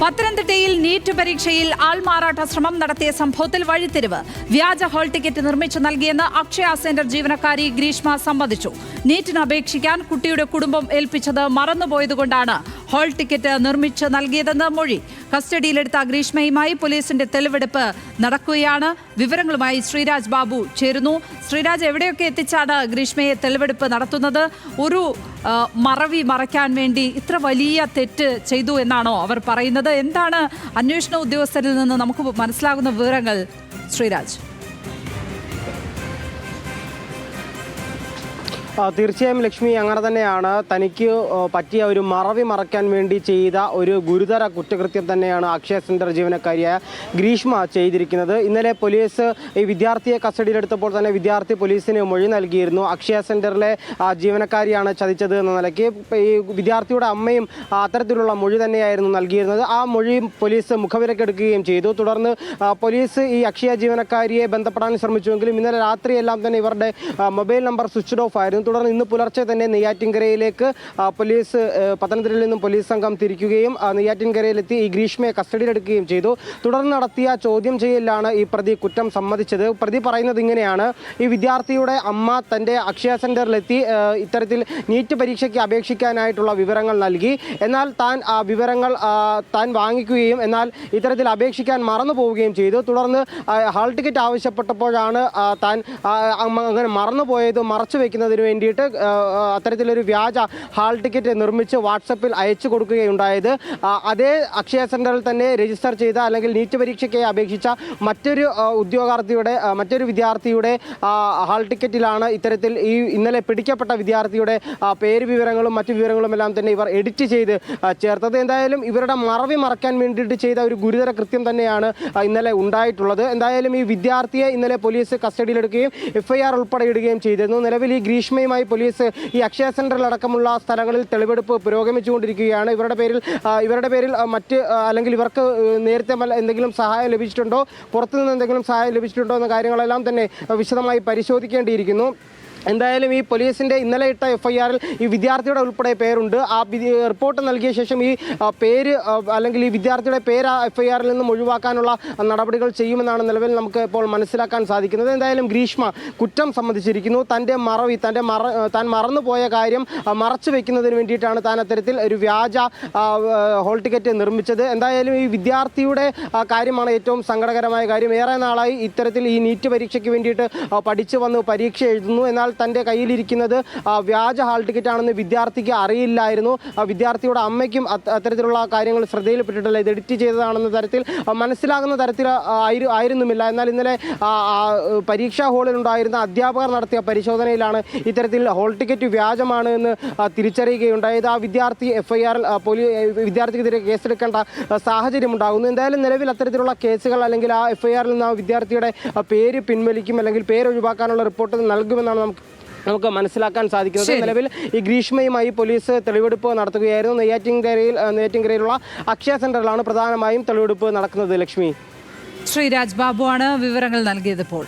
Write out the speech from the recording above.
പത്തനംതിട്ടയിൽ നീറ്റ് പരീക്ഷയിൽ ആൾമാറാട്ട ശ്രമം നടത്തിയ സംഭവത്തിൽ വഴിത്തിരിവ്. വ്യാജ ഹോൾ ടിക്കറ്റ് നിർമ്മിച്ചു നൽകിയെന്ന് അക്ഷയ സെന്റർ ജീവനക്കാരി ഗ്രീഷ്മ സമ്മതിച്ചു. നീറ്റിന് അപേക്ഷിക്കാൻ കുട്ടിയുടെ കുടുംബം ഏൽപ്പിച്ചത് മറന്നുപോയതുകൊണ്ടാണ് ഹോൾ ടിക്കറ്റ് നിർമ്മിച്ചു നൽകിയതെന്ന് മൊഴി. കസ്റ്റഡിയിലെടുത്ത ഗ്രീഷ്മയുമായി പോലീസിന്റെ തെളിവെടുപ്പ് നടക്കുകയാണ്. വിവരങ്ങളുമായി ശ്രീരാജ് ബാബു ചേരുന്നു. ശ്രീരാജ് എവിടെയൊക്കെ എത്തിച്ചാണ് ഗ്രീഷ്മയെ തെളിവെടുപ്പ് നടത്തുന്നത്? ഒരു മറവി മറയ്ക്കാൻ വേണ്ടി ഇത്ര വലിയ തെറ്റ് ചെയ്തു എന്നാണോ അവർ പറയുന്നത്? എന്താണ് അന്വേഷണ ഉദ്യോഗസ്ഥരിൽ നിന്ന് നമുക്ക് മനസ്സിലാകുന്ന വിവരങ്ങൾ ശ്രീരാജ്? തീർച്ചയായും ലക്ഷ്മി അങ്ങനെ തന്നെയാണ്. തനിക്ക് പറ്റിയ ഒരു മറവി മറയ്ക്കാൻ വേണ്ടി ചെയ്ത ഒരു ഗുരുതര കുറ്റകൃത്യം തന്നെയാണ് അക്ഷയ സെന്റർ ജീവനക്കാരിയായ ഗ്രീഷ്മ ചെയ്തിരിക്കുന്നത്. ഇന്നലെ പോലീസ് ഈ വിദ്യാർത്ഥിയെ കസ്റ്റഡിയിലെടുത്തപ്പോൾ തന്നെ വിദ്യാർത്ഥി പോലീസിന് മൊഴി നൽകിയിരുന്നു. അക്ഷയ സെന്ററിലെ ജീവനക്കാരിയാണ് ചതിച്ചത് എന്ന നിലയ്ക്ക് ഈ വിദ്യാർത്ഥിയുടെ അമ്മയും അത്തരത്തിലുള്ള മൊഴി തന്നെയായിരുന്നു നൽകിയിരുന്നത്. ആ മൊഴി പോലീസ് മുഖവിലക്കെടുക്കുകയും ചെയ്തു. തുടർന്ന് പോലീസ് ഈ അക്ഷയ ജീവനക്കാരിയെ ബന്ധപ്പെടാൻ ശ്രമിച്ചുവെങ്കിലും ഇന്നലെ രാത്രിയെല്ലാം തന്നെ ഇവരുടെ മൊബൈൽ നമ്പർ സ്വിച്ച് ഓഫ് ആയിരുന്നു. തുടർന്ന് ഇന്ന് പുലർച്ചെ തന്നെ നെയ്യാറ്റിൻകരയിലേക്ക് പോലീസ് പത്തനംതിട്ടയിൽ നിന്നും പോലീസ് സംഘം തിരിക്കുകയും നെയ്യാറ്റിൻകരയിലെത്തി ഈ ഗ്രീഷ്മയെ കസ്റ്റഡിയിലെടുക്കുകയും ചെയ്തു. തുടർന്ന് നടത്തിയ ചോദ്യം ചെയ്യലിലാണ് ഈ പ്രതി കുറ്റം സമ്മതിച്ചത്. പ്രതി പറയുന്നത് ഇങ്ങനെയാണ്. ഈ വിദ്യാർത്ഥിയുടെ അമ്മ തന്റെ അക്ഷയ സെന്ററിലെത്തി ഇത്തരത്തിൽ നീറ്റ് പരീക്ഷയ്ക്ക് അപേക്ഷിക്കാനായിട്ടുള്ള വിവരങ്ങൾ നൽകി. എന്നാൽ താൻ ആ വിവരങ്ങൾ താൻ വാങ്ങിക്കുകയും എന്നാൽ ഇത്തരത്തിൽ അപേക്ഷിക്കാൻ മറന്നു പോവുകയും ചെയ്തു. തുടർന്ന് ഹാൾ ടിക്കറ്റ് ആവശ്യപ്പെട്ടപ്പോഴാണ് താൻ അങ്ങനെ മറന്നു മറന്നുപോയത് മറച്ചു വെക്കുന്നതിന് വേണ്ടിയിട്ട് അത്തരത്തിലൊരു വ്യാജ ഹാൾ ടിക്കറ്റ് നിർമ്മിച്ച് വാട്സപ്പിൽ അയച്ചു കൊടുക്കുകയുണ്ടായത്. അതേ അക്ഷയ സെന്ററിൽ തന്നെ രജിസ്റ്റർ ചെയ്ത അല്ലെങ്കിൽ നീറ്റ് പരീക്ഷയ്ക്ക് അപേക്ഷിച്ച മറ്റൊരു ഉദ്യോഗാർത്ഥിയുടെ മറ്റൊരു വിദ്യാർത്ഥിയുടെ ഹാൾ ടിക്കറ്റിലാണ് ഇത്തരത്തിൽ ഈ ഇന്നലെ പിടിക്കപ്പെട്ട വിദ്യാർത്ഥിയുടെ പേര് വിവരങ്ങളും മറ്റു വിവരങ്ങളും എല്ലാം തന്നെ ഇവർ എഡിറ്റ് ചെയ്ത് ചേർത്തത്. എന്തായാലും ഇവരുടെ മറവി മറക്കാൻ വേണ്ടിയിട്ട് ചെയ്ത ഒരു ഗുരുതര കൃത്യം തന്നെയാണ് ഇന്നലെ ഉണ്ടായിട്ടുള്ളത്. എന്തായാലും ഈ വിദ്യാർത്ഥിയെ ഇന്നലെ പോലീസ് കസ്റ്റഡിയിലെടുക്കുകയും എഫ്ഐആർ ഉൾപ്പെടെ ഇടുകയും ചെയ്തിരുന്നു. നിലവിൽ ഈ ഗ്രീഷ്മയുമായി പോലീസ് ഈ അക്ഷയ സെന്ററിലടക്കമുള്ള സ്ഥലങ്ങളിൽ തെളിവെടുപ്പ് പുരോഗമിച്ചുകൊണ്ടിരിക്കുകയാണ്. ഇവരുടെ പേരിൽ ഇവരുടെ പേരിൽ മറ്റ് അല്ലെങ്കിൽ ഇവർക്ക് നേരത്തെ എന്തെങ്കിലും സഹായം ലഭിച്ചിട്ടുണ്ടോ? പുറത്തുനിന്ന് എന്തെങ്കിലും സഹായം ലഭിച്ചിട്ടുണ്ടോ? എന്ന കാര്യങ്ങളെല്ലാം തന്നെ വിശദമായി പരിശോധിക്കേണ്ടിയിരിക്കുന്നു. എന്തായാലും ഈ പോലീസിന്റെ ഇന്നലെ ഇട്ട എഫ് ഐ ആറിൽ ഈ വിദ്യാർത്ഥിയുടെ ഉൾപ്പെടെ പേരുണ്ട്. ആ റിപ്പോർട്ട് നൽകിയ ശേഷം ഈ പേര് അല്ലെങ്കിൽ ഈ വിദ്യാർത്ഥിയുടെ പേര് ആ എഫ് ഐ ആറിൽ നിന്നും ഒഴിവാക്കാനുള്ള നടപടികൾ ചെയ്യുമെന്നാണ് നിലവിൽ നമുക്ക് ഇപ്പോൾ മനസ്സിലാക്കാൻ സാധിക്കുന്നത്. എന്തായാലും ഗ്രീഷ്മ കുറ്റം സംബന്ധിച്ചിരിക്കുന്നു തന്റെ മറവി തന്റെ മറ താൻ മറന്നുപോയ കാര്യം മറച്ചു വെക്കുന്നതിന് വേണ്ടിയിട്ടാണ് താൻ അത്തരത്തിൽ ഒരു വ്യാജ ഹോൾ ടിക്കറ്റ് നിർമ്മിച്ചത്. എന്തായാലും ഈ വിദ്യാർത്ഥിയുടെ കാര്യമാണ് ഏറ്റവും സങ്കടകരമായ കാര്യം. ഏറെ നാളായി ഇത്തരത്തിൽ ഈ നീറ്റ് പരീക്ഷയ്ക്ക് വേണ്ടിയിട്ട് പഠിച്ചു വന്ന് പരീക്ഷ എഴുതുന്നു. എന്നാൽ തന്റെ കയ്യിലിരിക്കുന്നത് വ്യാജ ഹാൾ ടിക്കറ്റ് ആണെന്ന് വിദ്യാർത്ഥിക്ക് അറിയില്ലായിരുന്നു. വിദ്യാർത്ഥിയുടെ അമ്മയ്ക്കും അത്- അത്തരത്തിലുള്ള കാര്യങ്ങൾ ശ്രദ്ധയിൽപ്പെട്ടിട്ടില്ല. ഇത് എഡിറ്റ് ചെയ്തതാണെന്ന തരത്തിൽ മനസ്സിലാകുന്ന തരത്തിൽ ആയിരുന്നുമില്ല. എന്നാൽ ഇന്നലെ പരീക്ഷാ ഹാളിൽ ഉണ്ടായിരുന്ന അധ്യാപകർ നടത്തിയ പരിശോധനയിലാണ് ഇത്തരത്തിൽ ഹോൾ ടിക്കറ്റ് വ്യാജമാണ് എന്ന് തിരിച്ചറിയുകയുണ്ടായത്. ആ വിദ്യാർത്ഥി എഫ് ഐ എഫ്ഐആറിൽ പോലീസ് വിദ്യാർത്ഥിക്കെതിരെ കേസെടുക്കേണ്ട സാഹചര്യം ഉണ്ടാകുന്നു എന്തായാലും നിലവിൽ അത്തരത്തിലുള്ള കേസുകൾ അല്ലെങ്കിൽ ആ എഫ് ഐ ആറിൽ നിന്ന് ആ വിദ്യാർത്ഥിയുടെ പേര് പിൻവലിക്കും അല്ലെങ്കിൽ പേര് ഒഴിവാക്കാനുള്ള റിപ്പോർട്ട് നൽകുമെന്നാണ് നമുക്ക് നമുക്ക് മനസ്സിലാക്കാൻ സാധിക്കുന്നത്. നിലവിൽ ഈ ഗ്രീഷ്മയുമായി പോലീസ് തെളിവെടുപ്പ് നടത്തുകയായിരുന്നു. നെയ്യാറ്റിൻകരയിൽ നെയ്യാറ്റിൻകരയിലുള്ള അക്ഷയ സെന്ററിലാണ് പ്രധാനമായും തെളിവെടുപ്പ് നടക്കുന്നത് ലക്ഷ്മി. ശ്രീരാജ് ബാബുവാണ് വിവരങ്ങൾ നൽകിയത് ഇപ്പോൾ.